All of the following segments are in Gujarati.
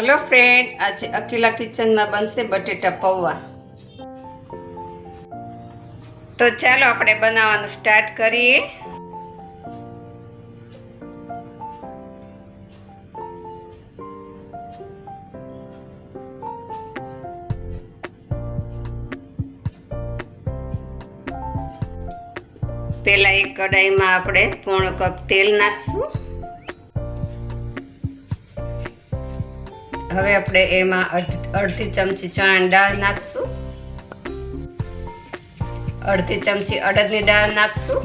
હલો ફ્રેન્ડ આજે અકીલા કિચનમાં બનશે બટેટા પૌવા. તો ચાલો આપણે બનાવવાનું સ્ટાર્ટ કરીએ. પહેલાં એક કઢાઈમાં આપણે પોણો કપ તેલ નાખશું. હવે આપણે એમાં અડધી ચમચી ચણાની દાળ નાખશું. અડધી ચમચી અડદની દાળ નાખશું.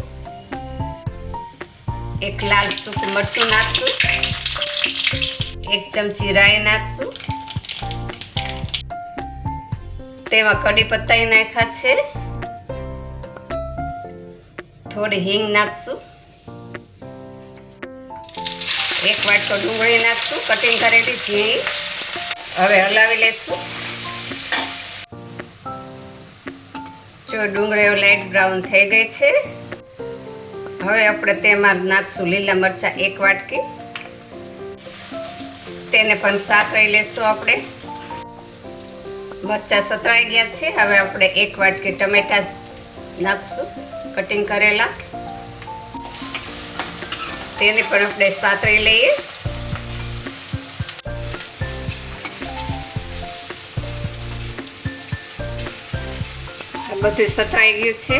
એક લાલ સૂકું મરચું નાખશું. એક ચમચી રાઈ નાખશું. તેમાં કડી પત્તા નાખ્યા છે. થોડી હિંગ નાખશું. એક વાટકો ડુંગળી નાખશું, કટિંગ કરેલી ઝીણી. હવે હલાવી લઈશું જો ડુંગળીઓ લાઈટ બ્રાઉન થઈ ગઈ છે. હવે આપણે તેમાં નાખશું, લીલા મરચાં એક વાટકી. તેને પણ સાતરાઈ લેશું આપણે. મરચાં સતરાઈ ગયા છે, હવે આપણે એક વાટકી ટમેટા નાખશું કટિંગ કરેલા. તેને પણ આપણે સાતરી લઈએ. બધું સતરાઈ ગયું છે.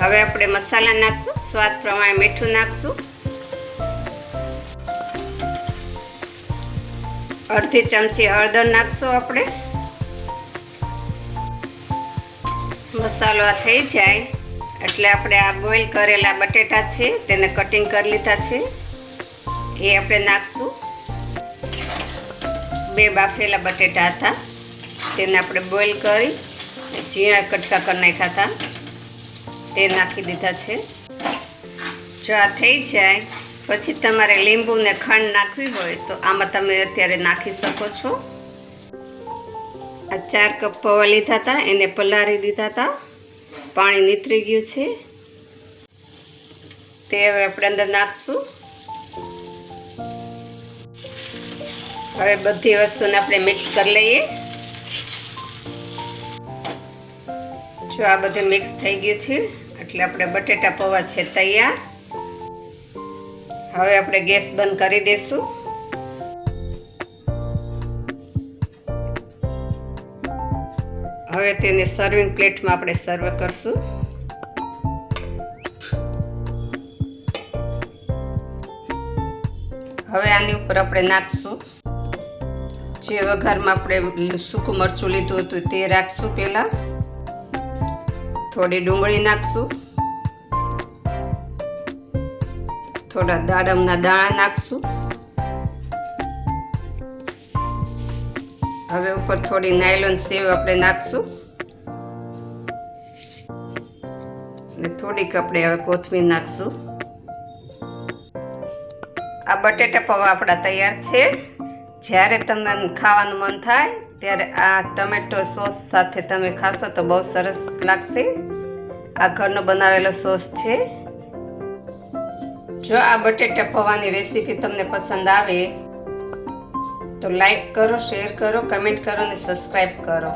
હવે આપણે મસાલા નાખશું, સ્વાદ પ્રમાણે મીઠું નાખશું. અડધી ચમચી હળદર નાખશું આપણે. મસાલો આ થઈ જાય. એટલે આપણે આ બોઇલ કરેલા બટેટા છે, તેને કટિંગ કરી લીધા છે. એ આપણે નાખશું. બે બાફેલા બટેટા હતા, તેને આપણે બોઇલ કરી ઝીણા કટકા કરી નાખ્યા હતા. તે નાખી દીધા છે. જો આ થઈ જાય, પછી તમારે લીંબુ ને ખાંડ નાખવી હોય તો આમાં તમે અત્યારે નાખી શકો છો. આ ચાર કપ પૌવા લીધા હતા, એને પલાળી દીધા હતા. પાણી નીતરી ગયું છે. તે હવે આપણે અંદર નાખશું. હવે બધી વસ્તુને આપણે મિક્સ કરી લઈએ. જો આ બધું મિક્સ થઈ ગયું છે. એટલે આપણે બટેટા પૌવા છે તૈયાર. હવે આપણે ગેસ બંધ કરી દઈશું હવે તેને સર્વિંગ પ્લેટમાં આપણે સર્વ કરશું. હવે આની ઉપર આપણે નાખશું. જે વઘારમાં આપણે સૂકું મરચું લીધું હતું તે રાખશું પહેલાં. થોડી ડુંગળી નાખશું. થોડા દાડમના દાણા નાખશું. હવે ઉપર થોડી નાયલોન સેવ આપણે નાખશું. અને થોડીક આપણે હવે કોથમીર નાખશું. આ બટેટા પૌવા આપણા તૈયાર છે. જ્યારે તમને ખાવાનું મન થાય, ત્યારે આ ટમેટો સોસ સાથે તમે ખાશો તો બહુ સરસ લાગશે. આ ઘરનો બનાવેલો સોસ છે. જો આ બટેટા પૌવાની રેસીપી તમને પસંદ આવે, તો લાઈક કરો, શેર કરો, કમેન્ટ કરો અને સબસ્ક્રાઈબ કરો.